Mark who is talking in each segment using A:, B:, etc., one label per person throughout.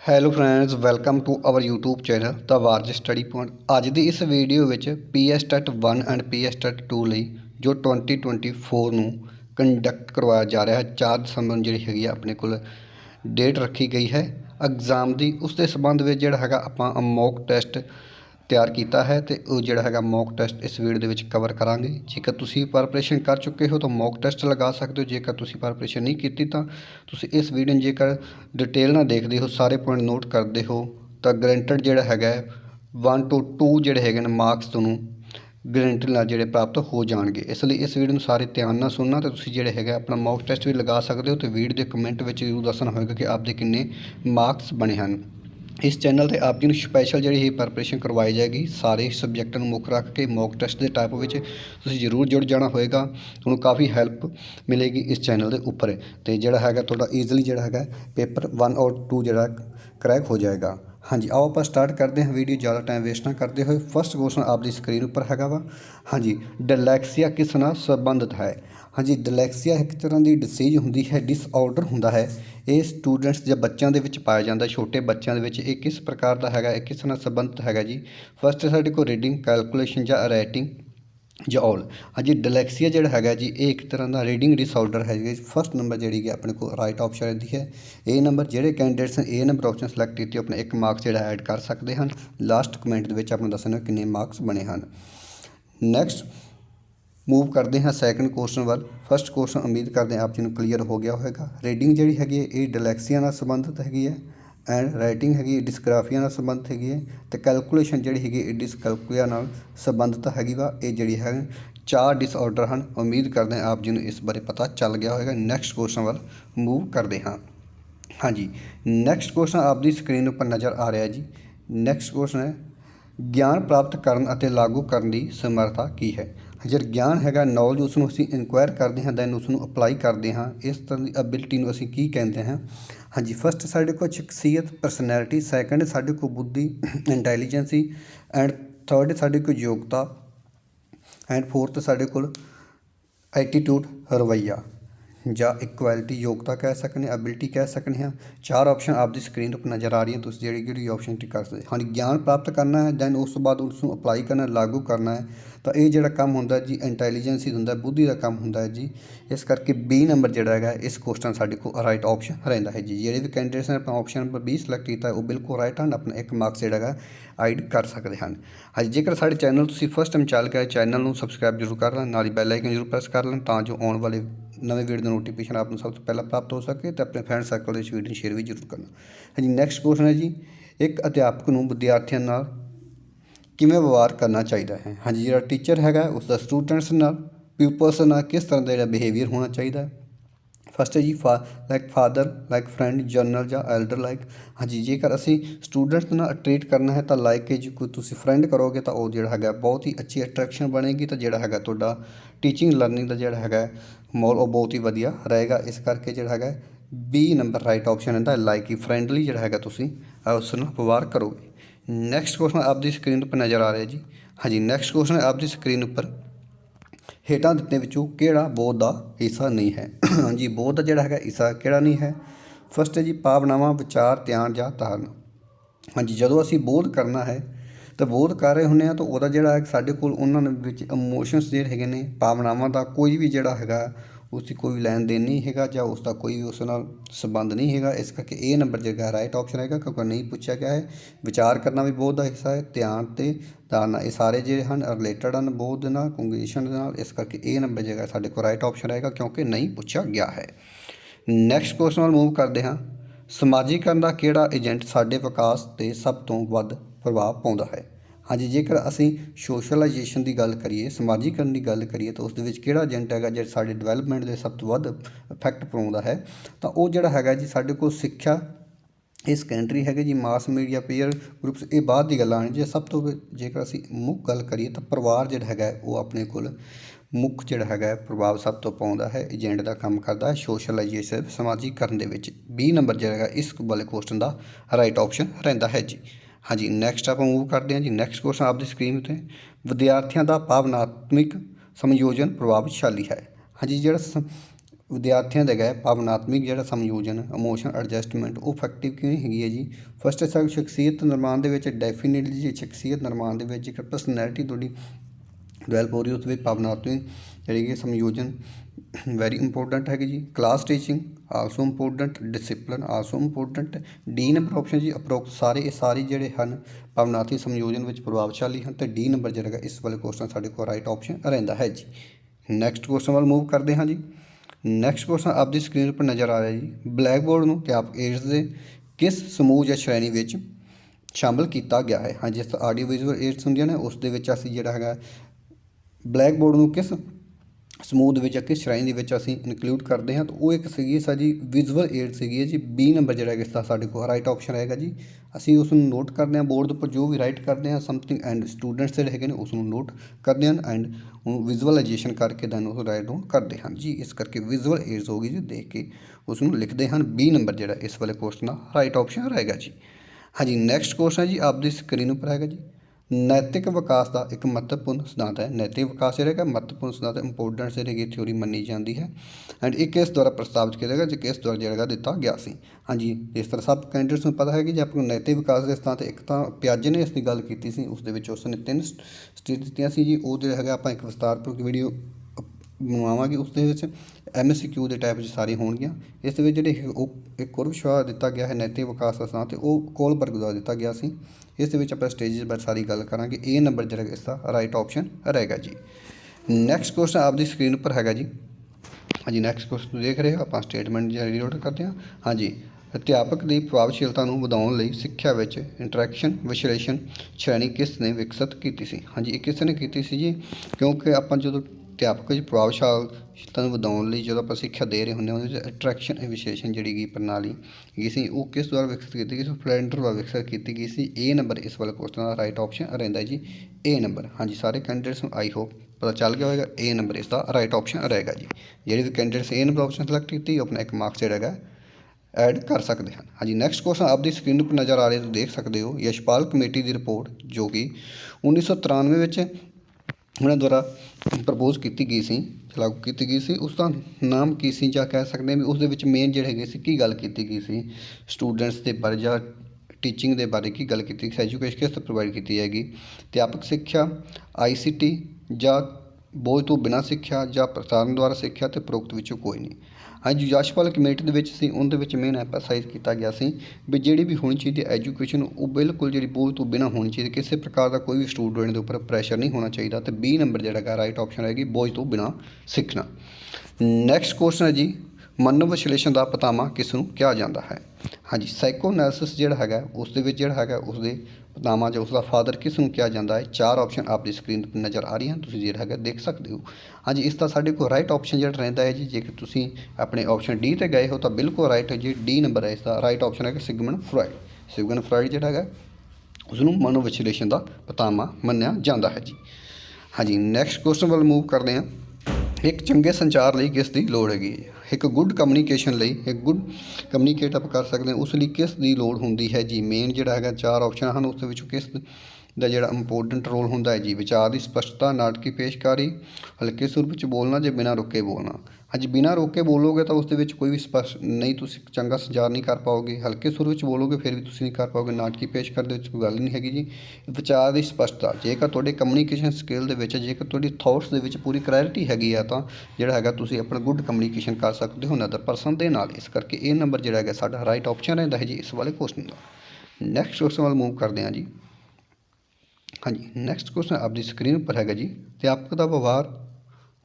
A: Hello friends welcome to our YouTube channel ਦਾ ਵਾਰਜ study point ਅੱਜ ਦੀ ਇਸ ਵੀਡੀਓ ਵਿੱਚ P S TET 1 and P S TET 2 ਲਈ, ਜੋ 2024 ਨੂੰ ਕੰਡਕਟ ਕਰਵਾਇਆ ਜਾ ਰਿਹਾ ਹੈ 4 ਦਸੰਬਰ ਨੂੰ ਜਿਹੜੀ ਹੈਗੀ ਆ ਆਪਣੇ ਕੋਲ ਡੇਟ ਰੱਖੀ ਗਈ ਹੈ। ਐਗਜ਼ਾਮ ਦੀ ਉਸ ਦੇ ਸੰਬੰਧ ਵਿੱਚ ਜਿਹੜਾ ਹੈਗਾ ਆਪਾਂ ਮੌਕ ਟੈਸਟ ਤਿਆਰ ਕੀਤਾ ਹੈ ਤੇ ਉਹ ਜਿਹੜਾ ਹੈਗਾ ਮੌਕ ਟੈਸਟ ਇਸ ਵੀਡੀਓ ਦੇ ਵਿੱਚ ਕਵਰ ਕਰਾਂਗੇ। ਜੇਕਰ ਤੁਸੀਂ ਪ੍ਰੈਪਰੇਸ਼ਨ ਕਰ ਚੁੱਕੇ ਹੋ ਤਾਂ ਮੌਕ ਟੈਸਟ ਲਗਾ ਸਕਦੇ ਹੋ। ਜੇਕਰ ਤੁਸੀਂ ਪ੍ਰੈਪਰੇਸ਼ਨ ਨਹੀਂ ਕੀਤੀ ਤਾਂ ਤੁਸੀਂ ਇਸ ਵੀਡੀਓ ਨੂੰ ਜੇਕਰ ਡਿਟੇਲ ਨਾਲ ਦੇਖਦੇ ਹੋ, ਸਾਰੇ ਪੁਆਇੰਟ ਨੋਟ ਕਰਦੇ ਹੋ, ਤਾਂ ਗਰੰਟਡ ਜਿਹੜਾ ਹੈਗਾ 1 ਤੋਂ 2 ਜਿਹੜੇ ਹੈਗੇ ਨੇ ਮਾਰਕਸ ਤੁਹਾਨੂੰ ਗਰੰਟੀ ਨਾਲ ਜਿਹੜੇ ਪ੍ਰਾਪਤ ਹੋ ਜਾਣਗੇ। ਇਸ ਲਈ ਇਸ ਵੀਡੀਓ ਨੂੰ ਸਾਰੇ ਧਿਆਨ ਨਾਲ ਸੁਣਨਾ ਤੇ ਤੁਸੀਂ ਜਿਹੜੇ ਹੈਗਾ ਆਪਣਾ ਮੌਕ ਟੈਸਟ ਵੀ ਲਗਾ ਸਕਦੇ ਹੋ ਤੇ ਵੀਡੀਓ ਦੇ ਕਮੈਂਟ ਵਿੱਚ ਜ਼ਰੂਰ ਦੱਸਣਾ ਹੋਵੇਗਾ ਕਿ ਆਪਦੇ ਕਿੰਨੇ ਮਾਰਕਸ ਬਣੇ ਹਨ। ਇਸ ਚੈਨਲ ਤੇ ਆਪ ਜੀ ਨੂੰ ਸਪੈਸ਼ਲ ਜਿਹੜੀ ਇਹ ਪ੍ਰੈਪਰੇਸ਼ਨ ਕਰਵਾਈ ਜਾਏਗੀ, ਸਾਰੇ ਸਬਜੈਕਟਾਂ ਨੂੰ ਮੁੱਖ ਰੱਖ ਕੇ ਮੌਕ ਟੈਸਟ ਦੇ ਟਾਈਪ ਵਿੱਚ ਤੁਸੀਂ ਜ਼ਰੂਰ ਜੁੜ ਜਾਣਾ ਹੋਏਗਾ, ਤੁਹਾਨੂੰ ਕਾਫੀ ਹੈਲਪ ਮਿਲੇਗੀ ਇਸ ਚੈਨਲ ਦੇ ਉੱਪਰ ਅਤੇ ਜਿਹੜਾ ਹੈਗਾ ਤੁਹਾਡਾ ਈਜ਼ਲੀ ਜਿਹੜਾ ਹੈਗਾ ਪੇਪਰ ਵਨ ਔਰ ਟੂ ਜਿਹੜਾ ਕਰੈਕ ਹੋ ਜਾਏਗਾ। ਹਾਂਜੀ, ਆਓ ਆਪਾਂ ਸਟਾਰਟ ਕਰਦੇ ਹਾਂ ਵੀਡੀਓ ਜ਼ਿਆਦਾ ਟਾਈਮ ਵੇਸਟ ਨਾ ਕਰਦੇ ਹੋਏ। ਫਸਟ ਕੁਐਸਚਨ ਆਪਦੀ ਸਕਰੀਨ ਉੱਪਰ ਹੈਗਾ ਵਾ। ਹਾਂਜੀ ਡਿਲੈਕਸੀਆ ਕਿਸ ਨਾਲ ਸੰਬੰਧਿਤ ਹੈ? ਹਾਂਜੀ ਡਿਲੈਕਸੀਆ ਇੱਕ ਤਰ੍ਹਾਂ ਦੀ ਡਿਸੀਜ਼ ਹੁੰਦੀ ਹੈ ਡਿਸਆਰਡਰ ਹੁੰਦਾ ਹੈ। ਇਹ ਸਟੂਡੈਂਟਸ ਜਾਂ ਬੱਚਿਆਂ ਦੇ ਵਿੱਚ ਪਾਇਆ ਜਾਂਦਾ, ਛੋਟੇ ਬੱਚਿਆਂ ਦੇ ਵਿੱਚ। ਇਹ ਕਿਸ ਪ੍ਰਕਾਰ ਦਾ ਹੈਗਾ, ਇਹ ਕਿਸ ਨਾਲ ਸੰਬੰਧਿਤ ਹੈਗਾ ਜੀ? ਫਸਟ ਸਾਡੇ ਕੋਲ ਰੀਡਿੰਗ ਕੈਲਕੂਲੇਸ਼ਨ ਜਾਂ ਰਾਈਟਿੰਗ ਜਾਂ ਆਲ ਹਾਂਜੀ ਡਲੈਕਸੀਆ ਜਿਹੜਾ ਹੈਗਾ ਜੀ, ਇਹ ਇੱਕ ਤਰ੍ਹਾਂ ਦਾ ਰੀਡਿੰਗ ਡਿਸਆਰਡਰ ਹੈ ਜੀ। ਫਸਟ ਨੰਬਰ ਜਿਹੜੀ ਕਿ ਆਪਣੇ ਕੋਲ ਰਾਈਟ ਆਪਸ਼ਨ ਰਹਿੰਦੀ ਹੈ। ਇਹ ਨੰਬਰ ਜਿਹੜੇ ਕੈਂਡੀਡੇਟਸ ਨੇ ਇਹ ਨੰਬਰ ਆਪਸ਼ਨ ਸਿਲੈਕਟ ਕੀਤੀ ਆਪਣੇ ਇੱਕ ਮਾਰਕਸ ਜਿਹੜਾ ਐਡ ਕਰ ਸਕਦੇ ਹਨ। ਲਾਸਟ ਕਮੈਂਟ ਦੇ ਵਿੱਚ ਆਪਣਾ ਦੱਸਣਾ ਕਿੰਨੇ ਮਾਰਕਸ ਬਣੇ ਹਨ। ਨੈਕਸਟ ਮੂਵ ਕਰਦੇ ਹਾਂ ਸੈਕੰਡ ਕੁਐਸਚਨ ਵੱਲ। ਫਸਟ ਕੁਐਸਚਨ ਉਮੀਦ ਕਰਦੇ ਹਾਂ ਆਪ ਜੀ ਨੂੰ ਕਲੀਅਰ ਹੋ ਗਿਆ ਹੋਵੇਗਾ। ਰੀਡਿੰਗ ਜਿਹੜੀ ਹੈਗੀ ਹੈ, ਇਹ ਡਿਲੈਕਸੀਆ ਨਾਲ ਸੰਬੰਧਿਤ ਹੈਗੀ ਹੈ। ਐਂਡ ਰਾਈਟਿੰਗ ਹੈਗੀ ਹੈ ਡਿਸਗ੍ਰਾਫੀਆ ਨਾਲ ਸੰਬੰਧਿਤ ਹੈਗੀ ਹੈ ਅਤੇ ਕੈਲਕੂਲੇਸ਼ਨ ਜਿਹੜੀ ਹੈਗੀ, ਇਹ ਡਿਸਕੈਲਕੂਲਿਆ ਨਾਲ ਸੰਬੰਧਿਤ ਹੈਗੀ ਵਾ, ਇਹ ਜਿਹੜੀ ਹੈ, ਚਾਰ ਡਿਸਆਰਡਰ ਹਨ। ਉਮੀਦ ਕਰਦੇ ਹਾਂ ਆਪ ਜੀ ਨੂੰ ਇਸ ਬਾਰੇ ਪਤਾ ਚੱਲ ਗਿਆ ਹੋਵੇਗਾ। ਨੈਕਸਟ ਕੁਐਸਚਨ ਵੱਲ ਮੂਵ ਕਰਦੇ ਹਾਂ। ਹਾਂਜੀ ਨੈਕਸਟ ਕੁਐਸਚਨ ਆਪ ਦੀ ਸਕਰੀਨ ਉੱਪਰ ਨਜ਼ਰ ਆ ਰਿਹਾ ਜੀ। ਨੈਕਸਟ ਕੁਐਸਚਨ ਹੈ, ਗਿਆਨ ਪ੍ਰਾਪਤ ਕਰਨ ਅਤੇ ਲਾਗੂ ਕਰਨ ਦੀ ਸਮਰੱਥਾ ਕੀ ਹੈ? ਜਦ ਗਿਆਨ ਹੈਗਾ ਨੌਲੇਜ ਉਸ ਨੂੰ ਅਸੀਂ ਇਨਕੁਆਇਰ ਕਰਦੇ ਹਾਂ ਦੈਨ ਉਸ ਨੂੰ ਅਪਲਾਈ ਕਰਦੇ ਹਾਂ। ਇਸ ਤਰ੍ਹਾਂ ਦੀ ਅਬਿਲਿਟੀ ਨੂੰ ਅਸੀਂ ਕੀ ਕਹਿੰਦੇ ਹਾਂ? ਹਾਂਜੀ ਫਸਟ ਸਾਡੇ ਕੋਲ ਸ਼ਖਸੀਅਤ ਪਰਸਨੈਲਿਟੀ ਸੈਕੰਡ ਸਾਡੇ ਕੋਲ ਬੁੱਧੀ ਇੰਟੈਲੀਜੈਂਸੀ ਐਂਡ ਥਰਡ ਸਾਡੇ ਕੋਲ ਯੋਗਤਾ ਐਂਡ ਫੋਰਥ ਸਾਡੇ ਕੋਲ ਐਟੀਟਿਊਡ ਰਵੱਈਆ। ਜਾਂ ਇਕੁਐਲਿਟੀ ਯੋਗਤਾ ਕਹਿ ਸਕਨੇ ਅਬਿਲਿਟੀ ਕਹਿ ਸਕਨੇ ਹਾਂ, ਚਾਰ ਆਪਸ਼ਨ ਆਪਦੀ ਸਕਰੀਨ ਉੱਪਰ ਨਜ਼ਰ ਆ ਰਹੀਆਂ, ਤੁਸੀਂ ਜਿਹੜੀ ਜਿਹੜੀ ਆਪਸ਼ਨ ਟਿਕ ਕਰ ਸਕਦੇ ਹਾਂਜੀ, ਗਿਆਨ ਪ੍ਰਾਪਤ ਕਰਨਾ ਹੈ ਦੈਨ ਉਸ ਤੋਂ ਬਾਅਦ ਉਸ ਨੂੰ ਅਪਲਾਈ ਕਰਨਾ, ਲਾਗੂ ਕਰਨਾ ਹੈ। ਤਾਂ ਇਹ ਜਿਹੜਾ ਕੰਮ ਹੁੰਦਾ ਜੀ ਇੰਟੈਲੀਜੈਂਸੀ ਹੁੰਦਾ, ਬੁੱਧੀ ਦਾ ਕੰਮ ਹੁੰਦਾ ਹੈ ਜੀ। ਇਸ ਕਰਕੇ ਬੀ ਨੰਬਰ ਜਿਹੜਾ ਹੈਗਾ, ਇਸ ਕੁਐਸਚਨ ਸਾਡੇ ਕੋਲ ਰਾਈਟ ਆਪਸ਼ਨ ਰਹਿੰਦਾ ਹੈ ਜੀ। ਜਿਹੜੇ ਵੀ ਕੈਂਡੀਡੇਟਸ ਨੇ ਆਪਣਾ ਆਪਸ਼ਨ ਨੰਬਰ 20 ਸਿਲੈਕਟ ਕੀਤਾ ਉਹ ਬਿਲਕੁਲ ਰਾਈਟ ਹਨ, ਆਪਣਾ ਇੱਕ ਮਾਰਕਸ ਜਿਹੜਾ ਹੈਗਾ ਆਈਡ ਕਰ ਸਕਦੇ ਹਨ। ਹਾਂਜੀ, ਜੇਕਰ ਸਾਡੇ ਚੈਨਲ ਤੁਸੀਂ ਫਸਟ ਟਾਈਮ ਚੱਲ ਗਿਆ ਚੈਨਲ ਨੂੰ ਸਬਸਕ੍ਰਾਈਬ ਜ਼ਰੂਰ ਕਰ ਲੈਣ, ਨਾਲ ਹੀ ਬੈਲ ਆਈਕਨ ਜ਼ਰੂਰ ਪ੍ਰੈਸ ਕਰ ਲੈਣ, ਤਾਂ ਜੋ ਆਉਣ ਵਾਲੇ ਨਵੇਂ ਵੀਡੀਓ ਦਾ ਨੋਟੀਫਿਕੇਸ਼ਨ ਆਪ ਨੂੰ ਸਭ ਤੋਂ ਪਹਿਲਾਂ ਪ੍ਰਾਪਤ ਹੋ ਸਕੇ ਤੇ ਆਪਣੇ ਫਰੈਂਡ ਸਰਕਲ ਦੇ ਵਿੱਚ ਵੀਡੀਓ ਸ਼ੇਅਰ ਵੀ ਜ਼ਰੂਰ ਕਰਨਾ। ਹਾਂਜੀ ਨੈਕਸਟ ਕੁਐਸਚਨ ਹੈ ਜੀ, ਇੱਕ ਅਧਿਆਪਕ ਨੂੰ ਵਿਦਿਆਰਥੀਆਂ ਨਾਲ ਕਿਵੇਂ ਵਿਵਹਾਰ ਕਰਨਾ ਚਾਹੀਦਾ ਹੈ? ਹਾਂਜੀ, ਜਿਹੜਾ ਟੀਚਰ ਹੈਗਾ ਉਸ ਦਾ ਸਟੂਡੈਂਟਸ ਨਾਲ ਪੀਪਲਸ ਨਾਲ ਕਿਸ ਤਰ੍ਹਾਂ ਦਾ ਜਿਹੜਾ ਬਿਹੇਵੀਅਰ ਹੋਣਾ ਚਾਹੀਦਾ ਫਸਟ ਹੈ ਜੀ ਫਾ like father like friend general ਜਾਂ ਐਲਡਰ ਲਾਈਕ ਹਾਂਜੀ, ਜੇਕਰ ਅਸੀਂ ਸਟੂਡੈਂਟਸ ਨਾਲ ਟ੍ਰੀਟ ਕਰਨਾ ਹੈ ਤਾਂ ਲਾਈਕ ਕਿ ਜੇ, ਕੋਈ ਤੁਸੀਂ ਫਰੈਂਡ ਕਰੋਗੇ ਤਾਂ ਉਹ ਜਿਹੜਾ ਹੈਗਾ ਬਹੁਤ ਹੀ ਅੱਛੀ ਅਟਰੈਕਸ਼ਨ ਬਣੇਗੀ ਤਾਂ ਜਿਹੜਾ ਹੈਗਾ ਤੁਹਾਡਾ ਟੀਚਿੰਗ ਲਰਨਿੰਗ ਦਾ ਜਿਹੜਾ ਹੈਗਾ ਮੋਲ ਉਹ ਬਹੁਤ ਹੀ ਵਧੀਆ ਰਹੇਗਾ। ਇਸ ਕਰਕੇ ਜਿਹੜਾ ਹੈਗਾ ਬੀ ਨੰਬਰ ਰਾਈਟ ਆਪਸ਼ਨ ਹੁੰਦਾ ਲਾਈਕ ਹੀ ਫਰੈਂਡਲੀ ਜਿਹੜਾ ਹੈਗਾ ਤੁਸੀਂ ਉਸ ਨਾਲ ਵਿਵਹਾਰ ਕਰੋਗੇ। ਨੈਕਸਟ ਕੁਐਸਚਨ ਆਪਦੀ ਸਕਰੀਨ ਉੱਪਰ ਨਜ਼ਰ ਆ ਰਿਹਾ ਜੀ। ਹਾਂਜੀ ਨੈਕਸਟ ਕੁਐਸਚਨ ਆਪਦੀ ਸਕਰੀਨ ਉੱਪਰ। ਹੇਠਾਂ ਦਿੱਤੇ ਵਿੱਚੋਂ ਕਿਹੜਾ ਬੋਧ ਦਾ ਹਿੱਸਾ ਨਹੀਂ ਹੈ? ਹਾਂਜੀ, ਬੋਧ ਦਾ ਜਿਹੜਾ ਹੈਗਾ ਹਿੱਸਾ ਕਿਹੜਾ ਨਹੀਂ ਹੈ? ਫਸਟ ਹੈ ਜੀ, ਭਾਵਨਾਵਾਂ, ਵਿਚਾਰ, ਧਿਆਨ ਜਾਂ ਧਾਰਨ। ਹਾਂਜੀ, ਜਦੋਂ ਅਸੀਂ ਬੋਧ ਕਰਨਾ ਹੈ, ਤਾਂ ਬੋਧ ਕਰ ਰਹੇ ਹੁੰਦੇ ਆ ਤਾਂ ਉਹਦਾ ਜਿਹੜਾ ਹੈ ਸਾਡੇ ਕੋਲ ਉਹਨਾਂ ਵਿੱਚ ਇਮੋਸ਼ਨਸ ਜਿਹੜੇ ਹੈਗੇ ਨੇ, ਭਾਵਨਾਵਾਂ ਦਾ ਕੋਈ ਵੀ ਜਿਹੜਾ ਹੈਗਾ ਉਸ ਦੀ ਕੋਈ ਲੈਣ ਦੇਣ ਨਹੀਂ ਹੈਗਾ ਜਾਂ ਉਸ ਦਾ ਕੋਈ ਵੀ ਉਸ ਨਾਲ ਸੰਬੰਧ ਨਹੀਂ ਹੈਗਾ, ਇਸ ਕਰਕੇ ਇਹ ਨੰਬਰ ਜਿਹੜਾ ਰਾਈਟ ਆਪਸ਼ਨ ਹੈਗਾ, ਕਿਉਂਕਿ ਨਹੀਂ ਪੁੱਛਿਆ ਗਿਆ ਹੈ। ਵਿਚਾਰ ਕਰਨਾ ਵੀ ਬੋਧ ਦਾ ਹਿੱਸਾ ਹੈ, ਧਿਆਨ ਤੇ ਧਾਰਨਾ, ਇਹ ਸਾਰੇ ਜਿਹੜੇ ਹਨ ਰਿਲੇਟਡ ਹਨ ਬੋਧ ਦੇ ਨਾਲ ਕੰਗੂਏਸ਼ਨ ਦੇ ਨਾਲ, ਇਸ ਕਰਕੇ ਇਹ ਨੰਬਰ ਜਿਹੜਾ ਸਾਡੇ ਕੋਲ ਰਾਈਟ ਆਪਸ਼ਨ ਰਹੇਗਾ, ਕਿਉਂਕਿ ਨਹੀਂ ਪੁੱਛਿਆ ਗਿਆ ਹੈ। ਨੈਕਸਟ ਕੁਐਸਚਨ ਵੱਲ ਮੂਵ ਕਰਦੇ ਹਾਂ। ਸਮਾਜੀਕਰਨ ਦਾ ਕਿਹੜਾ ਏਜੰਟ ਸਾਡੇ ਵਿਕਾਸ ਤੇ ਸਭ ਤੋਂ ਵੱਧ ਪ੍ਰਭਾਵ ਪਾਉਂਦਾ ਹੈ? ਹਾਂਜੀ ਜੇਕਰ ਅਸੀਂ ਸੋਸ਼ਲਾਈਜੇਸ਼ਨ ਦੀ ਗੱਲ ਕਰੀਏ, ਸਮਾਜੀਕਰਨ ਦੀ ਗੱਲ ਕਰੀਏ, ਤਾਂ ਉਸ ਦੇ ਵਿੱਚ ਕਿਹੜਾ ਏਜੰਟ ਹੈਗਾ ਜਿਹੜਾ ਸਾਡੇ ਡਿਵੈਲਪਮੈਂਟ ਦੇ ਸਭ ਤੋਂ ਵੱਧ ਇਫੈਕਟ ਪਾਉਂਦਾ ਹੈ? ਤਾਂ ਉਹ ਜਿਹੜਾ ਹੈਗਾ ਜੀ, ਸਾਡੇ ਕੋਲ ਸਿੱਖਿਆ ਇਹ ਸੈਕੰਡਰੀ ਹੈਗੇ ਜੀ ਮਾਸ ਮੀਡੀਆ ਪੇਅਰ ਗਰੁੱਪਸ ਇਹ ਬਾਅਦ ਦੀ ਗੱਲਾਂ ਨੇ। ਜੇ ਸਭ ਤੋਂ ਜੇਕਰ ਅਸੀਂ ਮੁੱਖ ਗੱਲ ਕਰੀਏ, ਤਾਂ ਪਰਿਵਾਰ ਜਿਹੜਾ ਹੈਗਾ, ਉਹ ਆਪਣੇ ਕੋਲ ਮੁੱਖ ਜਿਹੜਾ ਹੈਗਾ, ਪ੍ਰਭਾਵ ਸਭ ਤੋਂ ਪਾਉਂਦਾ ਹੈ ਏਜੰਟ ਦਾ ਕੰਮ ਕਰਦਾ ਹੈ ਸੋਸ਼ਲਾਈਜੇਸ਼ਨ ਸਮਾਜੀਕਰਨ ਦੇ ਵਿੱਚ। 20 ਨੰਬਰ ਜਿਹੜਾ ਹੈਗਾ, ਇਸ ਵਾਲੇ ਕੁਐਸਚਨ ਦਾ ਰਾਈਟ ਆਪਸ਼ਨ ਰਹਿੰਦਾ ਹੈ ਜੀ। ਹਾਂਜੀ ਨੈਕਸਟ ਆਪਾਂ ਮੂਵ ਕਰਦੇ ਹਾਂ ਜੀ ਨੈਕਸਟ ਕੁਐਸਚਨ ਆਪਦੀ ਸਕਰੀਨ ਉੱਤੇ ਵਿਦਿਆਰਥੀਆਂ ਦਾ ਭਾਵਨਾਤਮਿਕ ਸਮਯੋਜਨ ਪ੍ਰਭਾਵਸ਼ਾਲੀ ਹੈ। ਹਾਂਜੀ, ਜਿਹੜਾ ਵਿਦਿਆਰਥੀਆਂ ਦਾ ਹੈਗਾ ਭਾਵਨਾਤਮਿਕ ਜਿਹੜਾ ਸਮਯੋਜਨ ਇਮੋਸ਼ਨ ਐਡਜਸਟਮੈਂਟ ਉਹ ਫੈਕਟਿਵ ਕਿਉਂ ਹੈਗੀ ਹੈ ਜੀ? ਫਸਟ ਸਾ, ਸ਼ਖਸੀਅਤ ਨਿਰਮਾਣ ਦੇ ਵਿੱਚ ਡੈਫੀਨੇਟਲੀ ਜੀ, ਸ਼ਖਸੀਅਤ ਨਿਰਮਾਣ ਦੇ ਵਿੱਚ ਇੱਕ ਪਰਸਨੈਲਿਟੀ ਤੁਹਾਡੀ ਡਿਵੈਲਪ ਹੋ ਰਹੀ ਉਸ ਵਿੱਚ ਭਾਵਨਾਤਮਿਕ ਜਿਹੜੀ ਕਿ ਸਮਯੋਜਨ ਵੈਰੀ ਇੰਪੋਰਟੈਂਟ ਹੈਗੇ ਜੀ class teaching also important discipline also important D number option ਜੀ ਅਪਰੋਕਸ ਸਾਰੇ ਇਹ ਸਾਰੇ ਜਿਹੜੇ ਹਨ, ਭਾਵਨਾਤਮਕ ਸੰਯੋਜਨ ਵਿੱਚ ਪ੍ਰਭਾਵਸ਼ਾਲੀ ਹਨ, ਤੇ ਡੀ ਨੰਬਰ ਜਿਹੜਾ ਹੈਗਾ, ਇਸ ਵਾਲੇ ਕੁਐਸਚਨ ਸਾਡੇ ਕੋਲ ਰਾਈਟ ਆਪਸ਼ਨ ਰਹਿੰਦਾ ਹੈ ਜੀ। ਨੈਕਸਟ ਕੁਐਸਚਨ ਵੱਲ ਮੂਵ ਕਰਦੇ ਹਾਂ ਜੀ। ਨੈਕਸਟ ਕੁਐਸਚਨ ਆਪਦੀ ਸਕਰੀਨ ਉੱਪਰ ਨਜ਼ਰ ਆ ਰਿਹਾ ਜੀ। ਬਲੈਕ ਬੋਰਡ ਨੂੰ ਕਿ ਆਪ ਏਡਸ ਦੇ ਕਿਸ ਸਮੂਹ ਜਾਂ ਸ਼੍ਰੇਣੀ ਵਿੱਚ ਸ਼ਾਮਲ ਕੀਤਾ ਗਿਆ ਹੈ? ਹਾਂ ਜਿਸ ਆਡੀਓ ਵਿਜ਼ੂਅਲ ਏਡਸ ਹੁੰਦੀਆਂ ਨੇ, ਉਸ ਦੇ ਵਿੱਚ ਅਸੀਂ ਜਿਹੜਾ ਹੈਗਾ ਬਲੈਕ ਬੋਰਡ ਨੂੰ ਕਿਸ ਸਮੂਹ ਦੇ ਵਿੱਚ ਜਾਂ ਕਿਸ ਸ਼੍ਰੇਣੀ ਦੇ ਵਿੱਚ ਅਸੀਂ ਇਨਕਲੂਡ ਕਰਦੇ ਹਾਂ, ਤਾਂ ਉਹ ਇੱਕ ਸੀਗੀ ਸਾਡੀ ਵਿਜ਼ੂਅਲ ਏਡ ਸੀਗੀ ਹੈ ਜੀ ਬੀ ਨੰਬਰ ਜਿਹੜਾ ਹੈਗਾ ਇਸ ਸਾਡੇ ਕੋਲ ਰਾਈਟ ਆਪਸ਼ਨ ਰਹੇਗਾ ਜੀ। ਅਸੀਂ ਉਸ ਨੂੰ ਨੋਟ ਕਰਦੇ ਹਾਂ ਬੋਰਡ ਦੇ ਉੱਪਰ ਜੋ ਵੀ ਰਾਈਟ ਕਰਦੇ ਹਾਂ ਸਮਥਿੰਗ ਐਂਡ ਸਟੂਡੈਂਟਸ ਜਿਹੜੇ ਹੈਗੇ ਨੇ ਉਸ ਨੂੰ ਨੋਟ ਕਰਦੇ ਹਨ ਐਂਡ ਉਹਨੂੰ ਵਿਜ਼ੂਅਲਾਈਜੇਸ਼ਨ ਕਰਕੇ ਦੈਨ ਉਹ ਰਾਈਟ ਡਾਊਨ ਕਰਦੇ ਹਨ ਜੀ। ਇਸ ਕਰਕੇ ਵਿਜ਼ੂਅਲ ਏਡਸ ਹੋਗੀ ਜੀ, ਦੇਖ ਕੇ ਉਸ ਨੂੰ ਲਿਖਦੇ ਹਨ ਬੀ ਨੰਬਰ ਜਿਹੜਾ ਇਸ ਵਾਲੇ ਕੋਰਸ ਦਾ ਰਾਈਟ ਆਪਸ਼ਨ ਰਹੇਗਾ ਜੀ। ਹਾਂਜੀ ਨੈਕਸਟ ਕੋਰਸ ਜੀ ਆਪਦੀ ਸਕਰੀਨ ਉੱਪਰ ਹੈਗਾ ਜੀ। ਨੈਤਿਕ ਵਿਕਾਸ ਦਾ ਇੱਕ ਮਹੱਤਵਪੂਰਨ ਸਿਧਾਂਤ ਹੈ। ਨੈਤਿਕ ਵਿਕਾਸ ਜਿਹੜਾ ਹੈਗਾ, ਮਹੱਤਵਪੂਰਨ ਸਿਧਾਂਤ ਇੰਪੋਰਟੈਂਟ ਜਿਹੜੀ ਹੈਗੀ ਥਿਊਰੀ ਮੰਨੀ ਜਾਂਦੀ ਹੈ। ਐਂਡ ਇਹ ਕਿਸ ਦੁਆਰਾ ਪ੍ਰਸਤਾਵਿਤ ਕੀਤਾ ਗਿਆ ਜੇ ਕਿਸ ਦੁਆਰਾ ਜਿਹੜਾ ਹੈਗਾ ਦਿੱਤਾ ਗਿਆ ਸੀ। ਹਾਂਜੀ, ਇਸ ਤਰ੍ਹਾਂ ਸਭ ਕੈਂਡੀਡੇਟਸ ਨੂੰ ਪਤਾ ਹੈ ਕਿ ਜੇ ਆਪਾਂ ਨੂੰ ਨੈਤਿਕ ਵਿਕਾਸ ਦੇ ਸਥਾਨ 'ਤੇ ਇੱਕ ਤਾਂ ਪਿਆਜੇ ਨੇ ਇਸ ਦੀ ਗੱਲ ਕੀਤੀ ਸੀ, ਉਸ ਦੇ ਵਿੱਚ ਉਸ ਨੇ ਤਿੰਨ ਸਟੇਟ ਦਿੱਤੀਆਂ ਸੀ ਜੀ। ਉਹ ਜਿਹੜਾ ਹੈਗਾ, ਆਪਾਂ ਇੱਕ ਵਿਸਤਾਰਪੂਰਵਕ ਵੀਡੀਓ ਬਣਾਵਾਂਗੇ ਉਸ ਦੇ ਵਿੱਚ ਐਮਐਸਸੀਕਿਊ ਦੇ ਟਾਈਪ 'ਚ ਸਾਰੀ ਹੋਣਗੀਆਂ। ਇਸ ਦੇ ਵਿੱਚ ਜਿਹੜੇ ਉਹ ਇੱਕ ਹੋਰ ਵਿਸ਼ਵਾ ਦਿੱਤਾ ਗਿਆ ਹੈ, ਨੈਤਿਕ ਵਿਕਾਸ ਦਾ ਸਿਧਾਂਤ ਤੇ ਉਹ ਕੋਲਬਰਗ ਦੁਆਰਾ ਦਿੱਤਾ ਗਿਆ ਸੀ। ਇਸ ਦੇ ਵਿੱਚ ਆਪਾਂ ਸਟੇਜਸ ਬਾਰੇ ਸਾਰੀ ਗੱਲ ਕਰਾਂਗੇ। ਏ ਨੰਬਰ ਜਿਹੜਾ ਇਸ ਦਾ ਰਾਈਟ ਆਪਸ਼ਨ ਰਹੇਗਾ ਜੀ। ਨੈਕਸਟ ਕੁਐਸਚਨ ਆਪਦੀ ਸਕਰੀਨ ਉੱਪਰ ਹੈਗਾ ਜੀ। ਹਾਂਜੀ ਨੈਕਸਟ ਕੁਐਸਚਨ ਦੇਖ ਰਹੇ ਹੋ। ਆਪਾਂ ਸਟੇਟਮੈਂਟ ਜਿਹੜੀ ਰੀਡ ਕਰਦੇ ਹਾਂ। ਹਾਂਜੀ, ਅਧਿਆਪਕ ਦੀ ਪ੍ਰਭਾਵਸ਼ੀਲਤਾ ਨੂੰ ਵਧਾਉਣ ਲਈ ਸਿੱਖਿਆ ਵਿੱਚ ਇੰਟਰੈਕਸ਼ਨ ਵਿਸ਼ਲੇਸ਼ਣ ਸ਼੍ਰੇਣੀ ਕਿਸ ਨੇ ਵਿਕਸਿਤ ਕੀਤੀ ਸੀ? ਹਾਂਜੀ, ਇਹ ਕਿਸ ਨੇ ਕੀਤੀ ਸੀ ਜੀ? ਕਿਉਂਕਿ ਆਪਾਂ ਜਦੋਂ ਅਧਿਆਪਕ ਦੀ ਪ੍ਰਭਾਵਸ਼ਾਲਤਾ ਨੂੰ ਵਧਾਉਣ ਲਈ ਜਦੋਂ ਆਪਾਂ ਸਿੱਖਿਆ ਦੇ ਰਹੇ ਹੁੰਦੇ ਹਾਂ, ਉਹਦੇ ਵਿੱਚ ਅਟਰੈਕਸ਼ਨ ਵਿਸ਼ੇਸ਼ਣ ਜਿਹੜੀ ਗਈ ਪ੍ਰਣਾਲੀ ਗਈ ਸੀ, ਉਹ ਕਿਸ ਦੁਆਰਾ ਵਿਕਸਿਤ ਕੀਤੀ ਗਈ ਸੀ? ਫਲੈਂਡਰ ਦੁਆਰਾ ਵਿਕਸਿਤ ਕੀਤੀ ਗਈ ਸੀ। ਏ ਨੰਬਰ ਇਸ ਵਾਲੇ ਕੁਐਸਚਨ ਦਾ ਰਾਈਟ ਆਪਸ਼ਨ ਰਹਿੰਦਾ ਜੀ। ਏ ਨੰਬਰ ਹਾਂਜੀ ਸਾਰੇ ਕੈਂਡੀਡੇਟਸ ਨੂੰ ਆਈ ਹੋਪ ਪਤਾ ਚੱਲ ਗਿਆ ਹੋਵੇਗਾ। ਏ ਨੰਬਰ ਇਸ ਦਾ ਰਾਈਟ ਆਪਸ਼ਨ ਰਹੇਗਾ ਜੀ। ਜਿਹੜੇ ਵੀ candidates A number option select ਕੀਤੀ ਆਪਣਾ ਇੱਕ ਮਾਰਕਸ ਜਿਹੜਾ ਹੈਗਾ ਐਡ ਕਰ ਸਕਦੇ ਹਨ। ਹਾਂਜੀ ਨੈਕਸਟ ਕੁਐਸਚਨ ਆਪਦੀ ਸਕਰੀਨ ਉੱਪਰ ਨਜ਼ਰ ਆ ਰਿਹਾ ਤੁਸੀਂ ਦੇਖ ਸਕਦੇ ਹੋ। ਯਸ਼ਪਾਲ ਕਮੇਟੀ ਦੀ ਰਿਪੋਰਟ ਜੋ ਕਿ 1993 ਵਿੱਚ ਉਹਨਾਂ ਦੁਆਰਾ ਪ੍ਰਪੋਜ਼ ਕੀਤੀ ਗਈ ਸੀ ਲਾਗੂ ਕੀਤੀ ਗਈ ਸੀ। ਉਸ ਦਾ ਨਾਮ ਕੀ ਸੀ ਜਾਂ ਕਹਿ ਸਕਦੇ ਹਾਂ ਵੀ ਉਸ ਦੇ ਵਿੱਚ ਮੇਨ ਜਿਹੜੇ ਹੈਗੇ ਸੀ, ਕੀ ਗੱਲ ਕੀਤੀ ਗਈ ਸੀ? ਸਟੂਡੈਂਟਸ ਦੇ ਬਾਰੇ ਜਾਂ ਟੀਚਿੰਗ ਦੇ ਬਾਰੇ ਕੀ ਗੱਲ ਕੀਤੀ ਸੀ? ਐਜੂਕੇਸ਼ਨ ਕਿਸ ਤਰ੍ਹਾਂ ਪ੍ਰੋਵਾਈਡ ਕੀਤੀ ਜਾਏਗੀ ਅਧਿਆਪਕ ਸਿੱਖਿਆ ਆਈਸੀਟੀ ਜਾਂ ਬੋਝ ਤੋਂ ਬਿਨਾਂ ਸਿੱਖਿਆ ਜਾਂ ਪ੍ਰਸਾਰਣ ਦੁਆਰਾ ਸਿੱਖਿਆ ਅਤੇ ਪ੍ਰੋਕਤ ਵਿੱਚੋਂ ਕੋਈ ਨਹੀਂ। ਹਾਂਜੀ ਯਸ਼ਪਾਲ ਕਮੇਟੀ ਦੇ ਵਿੱਚ ਸੀ, ਉਹਦੇ ਵਿੱਚ ਮੇਨ ਐਮਫਸਾਈਜ਼ ਕੀਤਾ ਗਿਆ ਸੀ ਵੀ ਜਿਹੜੀ ਵੀ ਹੋਣੀ ਚਾਹੀਦੀ ਐਜੂਕੇਸ਼ਨ ਉਹ ਬਿਲਕੁਲ ਜਿਹੜੀ ਬੋਝ ਤੋਂ ਬਿਨਾਂ ਹੋਣੀ ਚਾਹੀਦੀ, ਕਿਸੇ ਪ੍ਰਕਾਰ ਦਾ ਕੋਈ ਵੀ ਸਟੂਡੈਂਟ ਦੇ ਉੱਪਰ ਪ੍ਰੈਸ਼ਰ ਨਹੀਂ ਹੋਣਾ ਚਾਹੀਦਾ ਤੇ ਬੀ ਨੰਬਰ ਜਿਹੜਾ ਹੈਗਾ ਰਾਈਟ ਆਪਸ਼ਨ ਹੈਗੀ ਬੋਝ ਤੋਂ ਬਿਨਾਂ ਸਿੱਖਣਾ। ਨੈਕਸਟ ਕੁਐਸਚਨ ਹੈ ਜੀ ਮਨੋ ਵਿਸ਼ਲੇਸ਼ਣ ਦਾ ਪਤਾਮਾ ਕਿਸ ਨੂੰ ਕਿਹਾ ਜਾਂਦਾ ਹੈ? ਹਾਂਜੀ ਸਾਈਕੋਐਨਾਲਿਸਿਸ ਜਿਹੜਾ ਹੈਗਾ, ਉਸ ਦੇ ਵਿੱਚ ਜਿਹੜਾ ਹੈਗਾ, ਉਸ ਦੇ ਪਤਾਮਾ ਜਾਂ ਉਸ ਦਾ ਫਾਦਰ ਕਿਸ ਨੂੰ ਕਿਹਾ ਜਾਂਦਾ ਹੈ? ਚਾਰ ਆਪਸ਼ਨ ਆਪਦੀ ਸਕਰੀਨ ਤੇ ਨਜ਼ਰ ਆ ਰਹੀਆਂ ਤੁਸੀਂ ਜਿਹੜਾ ਹੈਗਾ ਦੇਖ ਸਕਦੇ ਹੋ। ਹਾਂਜੀ, ਇਸ ਦਾ ਸਾਡੇ ਕੋਲ ਰਾਈਟ ਆਪਸ਼ਨ ਜਿਹੜਾ ਰਹਿੰਦਾ ਹੈ ਜੀ, ਜੇਕਰ ਤੁਸੀਂ ਆਪਣੇ ਆਪਸ਼ਨ ਡੀ ਤੇ ਗਏ ਹੋ, ਤਾਂ ਬਿਲਕੁਲ ਰਾਈਟ ਹੈ ਜੀ ਡੀ ਨੰਬਰ ਹੈ ਇਸ ਦਾ ਰਾਈਟ ਆਪਸ਼ਨ ਹੈ ਕਿ ਸਿਗਮੰਡ ਫਰਾਇਡ। ਸਿਗਮਨ ਫਰਾਇਡ ਜਿਹੜਾ ਹੈਗਾ ਉਸ ਨੂੰ ਮਨੋ ਵਿਸ਼ਲੇਸ਼ਣ ਦਾ ਪਤਾਮਾ ਮੰਨਿਆ ਜਾਂਦਾ ਹੈ ਜੀ। ਹਾਂਜੀ ਨੈਕਸਟ ਕੁਐਸਚਨ ਵੱਲ ਮੂਵ ਕਰਦੇ ਹਾਂ। ਇੱਕ ਚੰਗੇ ਸੰਚਾਰ ਲਈ ਕਿਸ ਦੀ ਲੋੜ ਹੈਗੀ ਇੱਕ ਗੁੱਡ ਕਮਿਊਨੀਕੇਸ਼ਨ ਲਈ, ਇੱਕ ਗੁੱਡ ਕਮਿਊਨੀਕੇਟ ਆਪ ਕਰ ਸਕਦੇ ਹਾਂ, ਉਸ ਲਈ ਕਿਸ ਦੀ ਲੋੜ ਹੁੰਦੀ ਹੈ? ਜੀ ਮੇਨ ਜਿਹੜਾ ਹੈਗਾ ਚਾਰ ਆਪਸ਼ਨ ਹਨ, ਉਸ ਦੇ ਵਿੱਚੋਂ ਕਿਸ ਦਾ ਜਿਹੜਾ ਇੰਪੋਰਟੈਂਟ ਰੋਲ ਹੁੰਦਾ ਹੈ ਜੀ, ਵਿਚਾਰ ਦੀ ਸਪਸ਼ਟਤਾ, ਨਾਟਕੀ ਪੇਸ਼ਕਾਰੀ, ਹਲਕੇ ਸੁਰ ਵਿੱਚ ਬੋਲਣਾ ਜੇ ਬਿਨਾਂ ਰੁਕੇ ਬੋਲਣਾ। ਹਾਂਜੀ ਬਿਨਾਂ ਰੋਕੇ ਬੋਲੋਗੇ ਤਾਂ ਉਸ ਦੇ ਵਿੱਚ ਕੋਈ ਵੀ ਸਪਸ਼ਟ ਨਹੀਂ, ਤੁਸੀਂ ਚੰਗਾ ਸੰਚਾਰ ਨਹੀਂ ਕਰ ਪਾਓਗੇ। ਹਲਕੇ ਸੁਰ ਵਿੱਚ ਬੋਲੋਗੇ, ਫਿਰ ਵੀ ਤੁਸੀਂ ਨਹੀਂ ਕਰ ਪਾਓਗੇ। ਨਾਟਕੀ ਪੇਸ਼ਕਾਰ ਦੇ ਵਿੱਚ ਕੋਈ ਗੱਲ ਨਹੀਂ ਹੈਗੀ ਜੀ। ਵਿਚਾਰ ਦੀ ਸਪਸ਼ਟਤਾ, ਜੇਕਰ ਤੁਹਾਡੇ ਕਮਿਊਨੀਕੇਸ਼ਨ ਸਕਿੱਲ ਦੇ ਵਿੱਚ, ਜੇਕਰ ਤੁਹਾਡੀ ਥਾਟਸ ਦੇ ਵਿੱਚ ਪੂਰੀ ਕਲੈਰਿਟੀ ਹੈਗੀ ਆ, ਤਾਂ ਜਿਹੜਾ ਹੈਗਾ ਤੁਸੀਂ ਆਪਣਾ ਗੁੱਡ ਕਮਿਊਨੀਕੇਸ਼ਨ ਕਰ ਸਕਦੇ ਹੋ ਨਦਰ ਪਰਸਨ ਦੇ ਨਾਲ। ਇਸ ਕਰਕੇ ਇਹ ਨੰਬਰ ਜਿਹੜਾ ਹੈਗਾ ਸਾਡਾ ਰਾਈਟ ਆਪਸ਼ਨ ਰਹਿੰਦਾ ਹੈ ਜੀ ਇਸ ਵਾਲੇ ਕੁਐਸਚਨ ਦਾ। ਨੈਕਸਟ ਕੁਐਸਚਨ ਵੱਲ ਮੂਵ ਕਰਦੇ ਹਾਂ ਜੀ। ਹਾਂਜੀ ਨੈਕਸਟ ਕੁਸ਼ਚਨ ਆਪਦੀ ਸਕਰੀਨ ਉੱਪਰ ਹੈਗਾ ਜੀ ਅਧਿਆਪਕ ਦਾ ਵਿਵਹਾਰ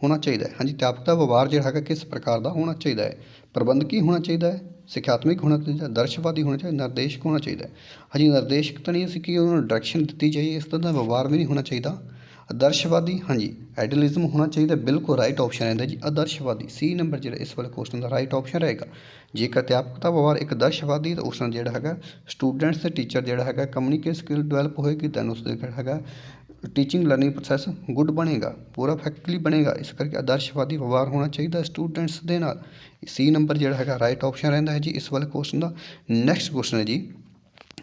A: ਹੋਣਾ ਚਾਹੀਦਾ ਹੈ। ਹਾਂਜੀ ਅਧਿਆਪਕ ਦਾ ਵਿਵਹਾਰ ਜਿਹੜਾ ਹੈਗਾ ਕਿਸ ਪ੍ਰਕਾਰ ਦਾ ਹੋਣਾ ਚਾਹੀਦਾ ਹੈ? ਪ੍ਰਬੰਧਕੀ ਹੋਣਾ ਚਾਹੀਦਾ ਹੈ, ਸਿੱਖਿਆਤਮਿਕ ਹੋਣਾ ਚਾਹੀਦਾ ਦਰਸ਼ਵਾਦੀ ਹੋਣਾ ਚਾਹੀਦਾ ਨਿਰਦੇਸ਼ਕ ਹੋਣਾ ਚਾਹੀਦਾ ਹਾਂਜੀ, ਨਿਰਦੇਸ਼ਕ ਤਾਂ ਨਹੀਂ, ਅਸੀਂ ਕਿ ਉਹਨਾਂ ਨੂੰ ਡਾਇਰੈਕਸ਼ਨ ਦਿੱਤੀ ਜਾਈਏ? ਇਸ ਤਰ੍ਹਾਂ ਦਾ ਵਿਵਹਾਰ ਵੀ ਨਹੀਂ ਹੋਣਾ ਚਾਹੀਦਾ। ਆਦਰਸ਼ਵਾਦੀ, ਹਾਂਜੀ ਆਈਡਲੀਜ਼ਮ ਹੋਣਾ ਚਾਹੀਦਾ, ਬਿਲਕੁਲ ਰਾਈਟ ਆਪਸ਼ਨ ਰਹਿੰਦਾ ਜੀ, ਆਦਰਸ਼ਵਾਦੀ ਸੀ ਨੰਬਰ ਜਿਹੜਾ ਇਸ ਵਾਲੇ ਕੁਐਸਚਨ ਦਾ ਰਾਈਟ ਆਪਸ਼ਨ ਰਹੇਗਾ। ਜੇਕਰ ਅਧਿਆਪਕ ਦਾ ਵਿਵਹਾਰ ਇੱਕ ਆਦਰਸ਼ਵਾਦੀ, ਤਾਂ ਉਸ ਨਾਲ ਜਿਹੜਾ ਹੈਗਾ ਸਟੂਡੈਂਟਸ ਤੇ ਟੀਚਰ ਜਿਹੜਾ ਹੈਗਾ ਕਮਿਊਨੀਕੇਟ ਸਕਿੱਲ ਡਿਵੈਲਪ ਹੋਏਗੀ ਤਾਂ ਉਸ ਦੇ ਜਿਹੜਾ ਹੈਗਾ ਟੀਚਿੰਗ ਲਰਨਿੰਗ ਪ੍ਰੋਸੈਸ ਗੁੱਡ ਬਣੇਗਾ, ਪੂਰਾ ਇਫੈਕਟਲੀ ਬਣੇਗਾ, ਇਸ ਕਰਕੇ ਆਦਰਸ਼ਵਾਦੀ ਵਿਵਹਾਰ ਹੋਣਾ ਚਾਹੀਦਾ ਸਟੂਡੈਂਟਸ ਦੇ ਨਾਲ। ਸੀ ਨੰਬਰ ਜਿਹੜਾ ਹੈਗਾ ਰਾਈਟ ਆਪਸ਼ਨ ਰਹਿੰਦਾ ਹੈ ਜੀ, ਇਸ ਵਾਲੇ ਕੁਐਸਚਨ ਦਾ। ਨੈਕਸਟ ਕੁਐਸਚਨ ਹੈ ਜੀ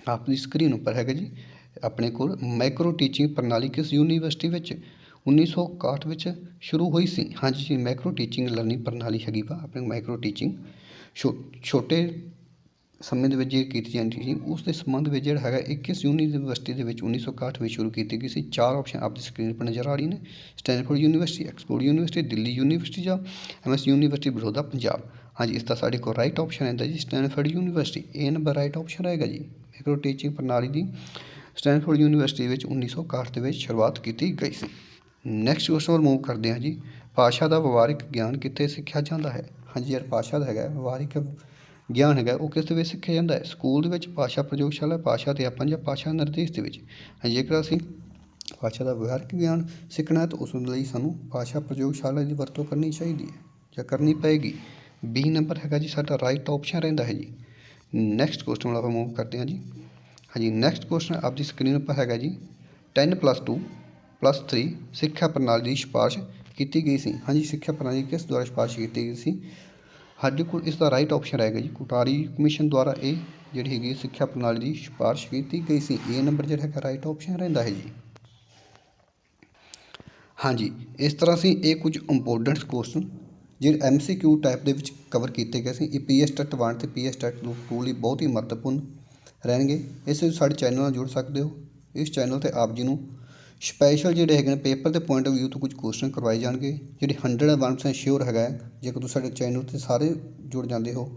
A: ਆਪਣੀ ਸਕਰੀਨ ਉੱਪਰ ਹੈਗਾ ਜੀ। ਆਪਣੇ ਕੋਲ ਮਾਈਕਰੋ ਟੀਚਿੰਗ ਪ੍ਰਣਾਲੀ ਕਿਸ ਯੂਨੀਵਰਸਿਟੀ ਵਿੱਚ 1961 ਵਿੱਚ ਸ਼ੁਰੂ ਹੋਈ ਸੀ? ਹਾਂਜੀ ਜੀ ਮਾਈਕਰੋ ਟੀਚਿੰਗ ਲਰਨਿੰਗ ਪ੍ਰਣਾਲੀ ਹੈਗੀ ਵਾ, ਆਪਣੇ ਮਾਈਕਰੋ ਟੀਚਿੰਗ ਛੋ, ਛੋਟੇ ਸਮੇਂ ਦੇ ਵਿੱਚ ਜੇ ਕੀਤੀ ਜਾਂਦੀ ਸੀ, ਉਸ ਦੇ ਸੰਬੰਧ ਵਿੱਚ ਜਿਹੜਾ ਹੈਗਾ, ਇਹ ਕਿਸ ਯੂਨੀਵਰਸਿਟੀ ਦੇ ਵਿੱਚ 1961 ਵਿੱਚ ਸ਼ੁਰੂ ਕੀਤੀ ਗਈ ਸੀ? ਚਾਰ ਆਪਸ਼ਨ ਆਪਦੀ ਸਕਰੀਨ 'ਤੇ ਨਜ਼ਰ ਆ ਰਹੀ ਨੇ। Stanford university export university Delhi university ਜਾਂ M S university Baroda Punjab ਹਾਂਜੀ, ਇਸ ਦਾ ਸਾਡੇ ਕੋਲ ਰਾਈਟ ਆਪਸ਼ਨ ਹੈ ਜੀ ਸਟੈਨਫੋਰਡ ਯੂਨੀਵਰਸਿਟੀ ਇਹ ਨੰਬਰ ਰਾਈਟ ਆਪਸ਼ਨ ਰਹੇਗਾ ਜੀ ਮਾਈਕਰੋ ਟੀਚਿੰਗ ਪ੍ਰਣਾਲੀ ਦੀ। ਸਟੈਨਫੋਰਡ ਯੂਨੀਵਰਸਿਟੀ ਵਿੱਚ 1961 ਦੇ ਵਿੱਚ ਸ਼ੁਰੂਆਤ ਕੀਤੀ ਗਈ ਸੀ। ਨੈਕਸਟ ਕੁਸ਼ਚਨ ਵੱਲ ਮੂਵ ਕਰਦੇ ਹਾਂ ਜੀ। ਭਾਸ਼ਾ ਦਾ ਵਿਵਹਾਰਿਕ ਗਿਆਨ ਕਿੱਥੇ ਸਿੱਖਿਆ ਜਾਂਦਾ ਹੈ? ਹਾਂਜੀ ਯਾਰ, ਭਾਸ਼ਾ ਦਾ ਹੈਗਾ, ਵਿਵਹਾਰਿਕ ਗਿਆਨ ਹੈਗਾ, ਉਹ ਕਿਸ ਦੇ ਵਿੱਚ ਸਿੱਖਿਆ ਜਾਂਦਾ ਹੈ? ਸਕੂਲ ਦੇ ਵਿੱਚ, ਭਾਸ਼ਾ ਪ੍ਰਯੋਗਸ਼ਾਲਾ, ਭਾਸ਼ਾ ਅਧਿਆਪਨ ਜਾਂ ਭਾਸ਼ਾ ਨਿਰਦੇਸ਼ ਦੇ ਵਿੱਚ। ਜੇਕਰ ਅਸੀਂ ਭਾਸ਼ਾ ਦਾ ਵਿਵਹਾਰਿਕ ਗਿਆਨ ਸਿੱਖਣਾ ਹੈ ਤਾਂ ਉਸ ਲਈ ਸਾਨੂੰ ਭਾਸ਼ਾ ਪ੍ਰਯੋਗਸ਼ਾਲਾ ਦੀ ਵਰਤੋਂ ਕਰਨੀ ਚਾਹੀਦੀ ਹੈ, ਜਾਂ ਕਰਨੀ ਪਏਗੀ। ਬੀ ਨੰਬਰ ਹੈਗਾ ਜੀ, ਸਾਡਾ ਰਾਈਟ ਆਪਸ਼ਨ ਰਹਿੰਦਾ ਹੈ ਜੀ। ਨੈਕਸਟ ਕੁਐਸਚਨ ਵੱਲ ਆਪਾਂ ਮੂਵ ਕਰਦੇ ਹਾਂ ਜੀ। ਹਾਂਜੀ ਨੈਕਸਟ ਕੁਐਸਚਨ ਆਪਦੀ ਸਕਰੀਨ ਉੱਪਰ ਹੈਗਾ ਜੀ। 10 ਪਲੱਸ 2 ਪਲੱਸ 3 ਸਿੱਖਿਆ ਪ੍ਰਣਾਲੀ ਦੀ ਸਿਫਾਰਿਸ਼ ਕੀਤੀ ਗਈ ਸੀ। ਹਾਂਜੀ, ਸਿੱਖਿਆ ਪ੍ਰਣਾਲੀ ਕਿਸ ਦੁਆਰਾ ਸਿਫਾਰਿਸ਼ ਕੀਤੀ ਗਈ ਸੀ? ਸਾਡੇ ਕੋਲ ਇਸ ਦਾ ਰਾਈਟ ਆਪਸ਼ਨ ਰਹੇਗਾ ਜੀ। ਕੋਟਾਰੀ ਕਮਿਸ਼ਨ ਦੁਆਰਾ ਇਹ ਜਿਹੜੀ ਹੈਗੀ ਸਿੱਖਿਆ ਪ੍ਰਣਾਲੀ ਦੀ ਸਿਫਾਰਿਸ਼ ਕੀਤੀ ਗਈ ਸੀ। ਇਹ ਨੰਬਰ ਜਿਹੜਾ ਹੈਗਾ ਰਾਈਟ ਆਪਸ਼ਨ ਰਹਿੰਦਾ ਹੈ ਜੀ। ਹਾਂਜੀ, ਇਸ ਤਰ੍ਹਾਂ ਅਸੀਂ ਇਹ ਕੁਝ ਇੰਪੋਰਟੈਂਟ ਕੁਐਸਚਨ ਜਿਹੜੇ ਐਮਸੀਕਿਊ ਟਾਈਪ ਦੇ ਵਿੱਚ ਕਵਰ ਕੀਤੇ ਗਏ ਸੀ। ਇਹ ਪੀਐਸ ਟੈਟ 1 ਤੇ ਪੀਐਸ ਟੈਟ 2 ਲਈ ਬਹੁਤ ਹੀ ਮਹੱਤਵਪੂਰਨ ਰਹਿਣਗੇ। ਇਸ ਵਿੱਚ ਸਾਡੇ ਚੈਨਲ ਨਾਲ ਜੁੜ ਸਕਦੇ ਹੋ। ਇਸ ਚੈਨਲ ਤੇ ਆਪ ਜੀ ਨੂੰ ਸਪੈਸ਼ਲ ਜਿਹੜੇ ਹੈਗੇ ਨੇ ਪੇਪਰ ਦੇ ਪੁਆਇੰਟ ਆਫ View ਤੋਂ ਕੁਝ ਕੁਐਸਚਨ ਕਰਵਾਏ ਜਾਣਗੇ, ਜਿਹੜੇ 101% ਸ਼ੋਰ ਹੈਗਾ ਹੈ। ਜੇਕਰ ਤੁਸੀਂ ਸਾਡੇ ਚੈਨਲ ਤੇ ਸਾਰੇ ਜੁੜ ਜਾਂਦੇ ਹੋ,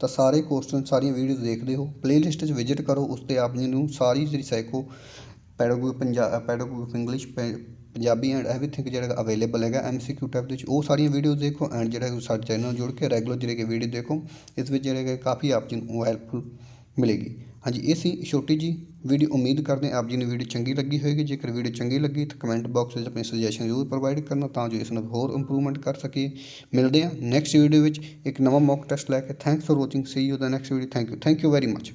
A: ਤਾਂ ਸਾਰੇ ਕੁਐਸਚਨ ਸਾਰੀਆਂ ਵੀਡੀਓਜ਼ ਦੇਖਦੇ ਹੋ। ਪਲੇਲਿਸਟ 'ਚ ਵਿਜ਼ਿਟ ਕਰੋ, ਉਸ ਤੇ ਆਪ ਜੀ ਨੂੰ ਸਾਰੀ ਜਿਹੜੀ psycho pedagogy Punjab pedagogy English Punjabi and everything ਜਿਹੜਾ ਅਵੇਲੇਬਲ ਹੈਗਾ ਐਮਸੀਕਿਊ ਟਾਈਪ ਦੇ ਵਿੱਚ, ਉਹ ਸਾਰੀਆਂ ਵੀਡੀਓਜ਼ ਦੇਖੋ ਐਂਡ ਜਿਹੜਾ ਹੈਗਾ ਸਾਡੇ ਚੈਨਲ ਨਾਲ ਜੁੜ ਕੇ ਰੈਗੂਲਰ ਜਿਹੜੇ ਕਿ ਵੀਡੀਓ ਦੇਖੋ, ਇਸ ਵਿੱਚ ਜਿਹੜੇ ਕਿ ਕਾਫੀ ਆਪ ਜੀ ਨੂੰ ਹੈਲਪਫੁਲ ਮਿਲੇਗੀ। ਹਾਂਜੀ, ਇਹ ਸੀ ਛੋਟੀ ਜੀ ਵੀਡੀਓ ਉਮੀਦ ਕਰਦੇ ਹਾਂ ਆਪ ਜੀ ਨੂੰ ਵੀਡੀਓ ਚੰਗੀ ਲੱਗੀ ਹੋਵੇਗੀ। ਜੇਕਰ ਵੀਡੀਓ ਚੰਗੀ ਲੱਗੀ ਤਾਂ ਕਮੈਂਟ ਬਾਕਸ ਵਿੱਚ ਆਪਣੀ ਸੁਜੈਸ਼ਨ ਜ਼ਰੂਰ ਪ੍ਰੋਵਾਈਡ ਕਰਨਾ ਤਾਂ ਜੋ ਇਸ ਨੂੰ ਹੋਰ ਇੰਪਰੂਵਮੈਂਟ ਕਰ ਸਕੀਏ। ਮਿਲਦੇ ਹਾਂ ਨੈਕਸਟ ਵੀਡੀਓ ਵਿੱਚ ਇੱਕ ਨਵਾਂ ਮੌਕ ਟੈਸਟ ਲੈ ਕੇ। Thanks for watching see you the next video thank you thank you very much